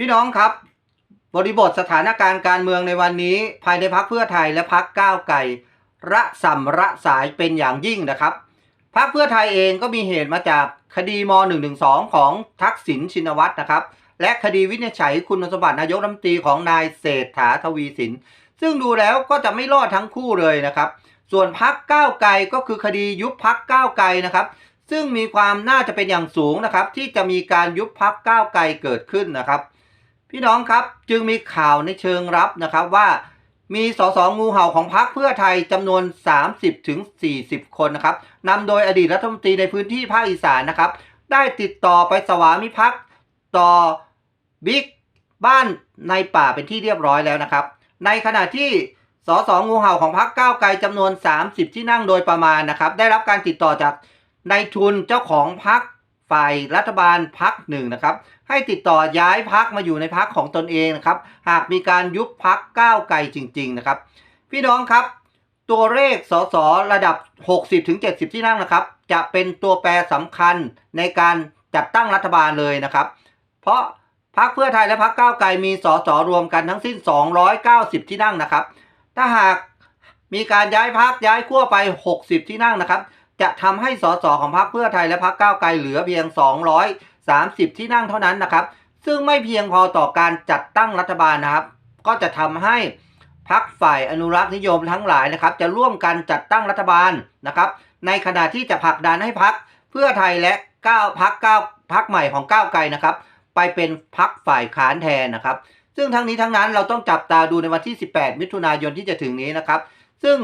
พี่น้องครับ บริบทสถานการณ์การเมืองในวันนี้ ภายในพักเพื่อไทยและพักก้าวไกลระส่ำระสายเป็นอย่างยิ่งนะครับพักเพื่อไทยเองก็มีเหตุมาจากคดีม .112 ของทักษิณชินวัตรนะครับ และคดีวินิจฉัยคุณสมบัตินายกรัฐมนตรีของนายเศรษฐาทวีสิน ซึ่งดูแล้วก็จะไม่รอดทั้งคู่เลยนะครับ ส่วนพักก้าวไกลก็คือคดียุบพักก้าวไกลนะครับ ซึ่งมีความน่าจะเป็นอย่างสูงนะครับ ที่จะมีการยุบพักก้าวไกลเกิดขึ้นนะครับ พี่น้องครับจึงมีข่าวในเชิงรับนะครับว่ามีสสงูเห่าของพรรคเพื่อไทยจำนวน30ถึงคนนะครับนำโดยอดีตรัฐมนตรีในพื้นที่ภาคอีสานนะครับ ได้ติดต่อไปสวามิภักดิ์ต่อบิ๊กบ้านในป่าเป็นที่เรียบร้อยแล้วนะครับ ในขณะที่สสงูเห่าของพรรคก้าวไกลจำนวน 30 ที่นั่งโดยประมาณนะครับ ได้รับการติดต่อจากนายทุนเจ้าของพรรค ฝ่ายรัฐบาลพรรคหนึ่งนะครับ ให้ติดต่อย้ายพักมาอยู่ในพักของตนเองนะครับ หากมีการยุบพักก้าวไกลจริง ๆ นะครับ พี่น้องครับ ตัวเลขสสระดับ 60-70 ที่นั่งนะครับ จะเป็นตัวแปรสำคัญในการจัดตั้งรัฐบาลเลยนะครับ เพราะพักเพื่อไทยและพักก้าวไกลมีสสรวมกันทั้งสิ้น 290 ที่นั่งนะครับ ถ้าหากมีการย้ายพักย้ายขั้วไป 60 ที่นั่งนะครับ จะทำให้สสของพรรคเพื่อไทยและพรรคก้าวไกลเหลือเพียง 230 ที่นั่งเท่านั้นนะครับ ซึ่งไม่เพียงพอต่อการจัดตั้งรัฐบาลนะครับ ก็จะทำให้พรรคฝ่ายอนุรักษ์นิยมทั้งหลายนะครับ จะร่วมกันจัดตั้งรัฐบาลนะครับ ในขณะที่จะผลักดันให้พรรคเพื่อไทยและก้าวพรรคก้าวพรรคใหม่ของก้าวไกลนะครับ ไปเป็นพรรคฝ่ายค้านแทนนะครับ ซึ่งทั้งนี้ทั้งนั้นเราต้องจับตาดูในวันที่ 18 มิถุนายนที่จะถึงนี้นะครับ ซึ่ง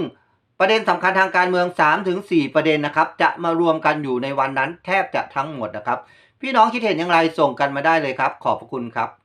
ประเด็นสำคัญทางการเมือง 3-4 ประเด็นนะครับ จะมารวมกันอยู่ในวันนั้นแทบจะทั้งหมดนะครับ พี่น้องคิดเห็นอย่างไรส่งกันมาได้เลยครับ ขอบพระคุณครับ